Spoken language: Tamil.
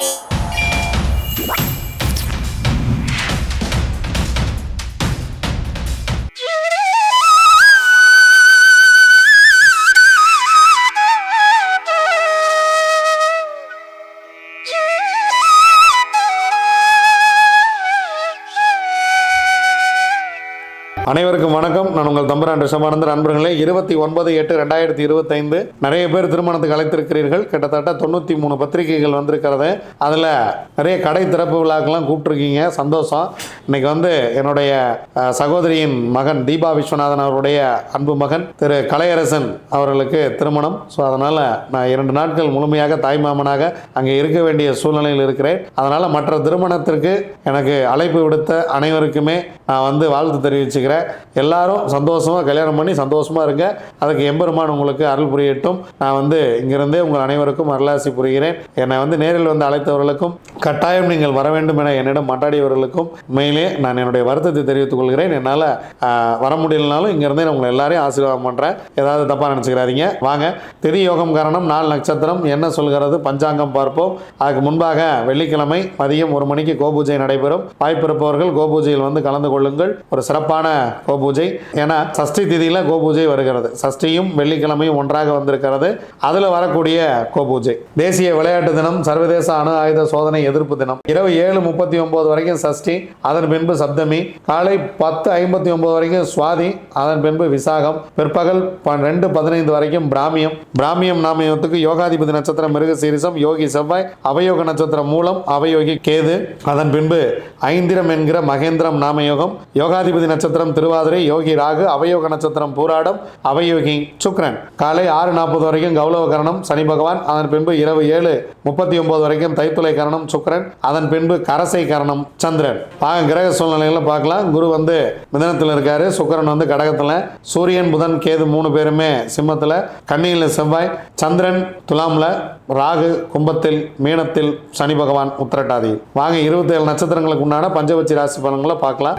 you அனைவருக்கும் வணக்கம். நான் உங்கள் தம்பரான் ரிஷபானந்தர். அன்பர்களே இருபத்தி ஒன்பது எட்டு ரெண்டாயிரத்தி இருபத்தைந்து நிறைய பேர் திருமணத்துக்கு அழைத்திருக்கிறீர்கள். கிட்டத்தட்ட தொண்ணூற்றி மூணு பத்திரிகைகள் வந்திருக்கிறது. அதில் நிறைய கடை திறப்பு விழாக்கெல்லாம் கூப்பிட்ருக்கீங்க சந்தோஷம். இன்னைக்கு வந்து என்னுடைய சகோதரியின் மகன் தீபா விஸ்வநாதன் அவருடைய அன்பு மகன் திரு கலையரசன் அவர்களுக்கு திருமணம். ஸோ அதனால் நான் இரண்டு நாட்கள் முழுமையாக தாய்மாமனாக அங்கே இருக்க வேண்டிய சூழ்நிலையில் இருக்கிறேன். அதனால் மற்ற திருமணத்திற்கு எனக்கு அழைப்பு விடுத்த அனைவருக்குமே நான் வந்து வாழ்த்து தெரிவிச்சுக்கிறேன். எல்லாரும் சந்தோஷமாக கல்யாணம் பண்ணி சந்தோஷமாக இருங்க. அதுக்கு எம்பெருமான் உங்களுக்கு அருள் புரியட்டும். நான் வந்து இங்கிருந்தே உங்கள் அனைவருக்கும் அருளாசி புரிகிறேன். என்னை வந்து நேரில் வந்து அழைத்தவர்களுக்கும் கட்டாயம் நீங்கள் வர வேண்டும் என என்னிடம் மன்றாடியவர்களுக்கும் உண்மையிலே நான் என்னுடைய வருத்தத்தை தெரிவித்துக் கொள்கிறேன். என்னால் வர முடியலனாலும் இங்கிருந்தே நான் உங்களை எல்லாரையும் ஆசீர்வாதம் பண்ணுறேன் ஏதாவது தப்பாக நினச்சிக்கிறாதீங்க. வாங்க திதி யோகம் காரணம் நாலு நட்சத்திரம். என்ன சொல்கிறது? பஞ்சாங்கம் பார்ப்போம். அதுக்கு முன்பாக வெள்ளிக்கிழமை மதியம் ஒரு மணிக்கு கோபூஜை நடைபெறும். வாய்ப்பிருப்பவர்கள் கோபூஜையில் வந்து கலந்து கொள்ளுங்கள். ஒரு சிறப்பான கோபூஜை. ஏன்னா சஷ்டி திதியில் கோபூஜை வருகிறது. சஷ்டியும் வெள்ளிக்கிழமையும் ஒன்றாக வந்திருக்கிறது. அதில் வரக்கூடிய கோபூஜை. தேசிய விளையாட்டு தினம் சர்வதேச அணு ஆயுத சோதனை எதிர்ப்பு தினம். இரவு ஏழு முப்பத்தி ஒன்பது வரைக்கும் சஷ்டி அதன் பின்பு சப்தமி. காலை பத்து ஐம்பத்தி ஒன்பது வரைக்கும் சுவாதி அதன் பின்பு விசாகம். பிற்பகல் ரெண்டு பதினைந்து வரைக்கும் பிராமியம். பிராமியம் நாமயத்துக்கு யோகாதிபதி நட்சத்திரம் மிருக சீரிசம் யோகி செவ்வாய் அவயோக நட்சத்திரம் மூலம் அவயோகி கேது. அதன் பின்பு ஐந்திரம் என்கிற மகேந்திரம் நாமயோகம். யோகாதிபதி நட்சத்திரம் திருவாதிரை யோகி ராகு அவயோக நட்சத்திரம் பூராடம் அவயோகி சுக்ரன். காலை ஆறு நாற்பது வரைக்கும் கௌலவ கரணம் சனி பகவான். அதன் பின்பு இரவு ஏழு முப்பத்தி ஒன்பது வரைக்கும் தைத்துளை கரணம் சுக்ரன். அதன் பின்பு கரசை கரணம் சந்திரன். வாங்க கிரக சூழ்நிலைகளை பார்க்கலாம். குரு வந்து மிதனத்தில் இருக்காரு. சுக்கரன் வந்து கடகத்தில். சூரியன் புதன் கேது மூணு பேருமே சிம்மத்தில். கண்ணியில் செவ்வாய் சந்திரன் துலாமில் ராகு கும்பத்தில் மீனத்தில் சனி பகவான் உத்திரட்டாதி. வாங்க இருபத்தேழு நட்சத்திரங்களுக்கு உண்டான பஞ்சபட்சி ராசி பலன்களை பார்க்கலாம்.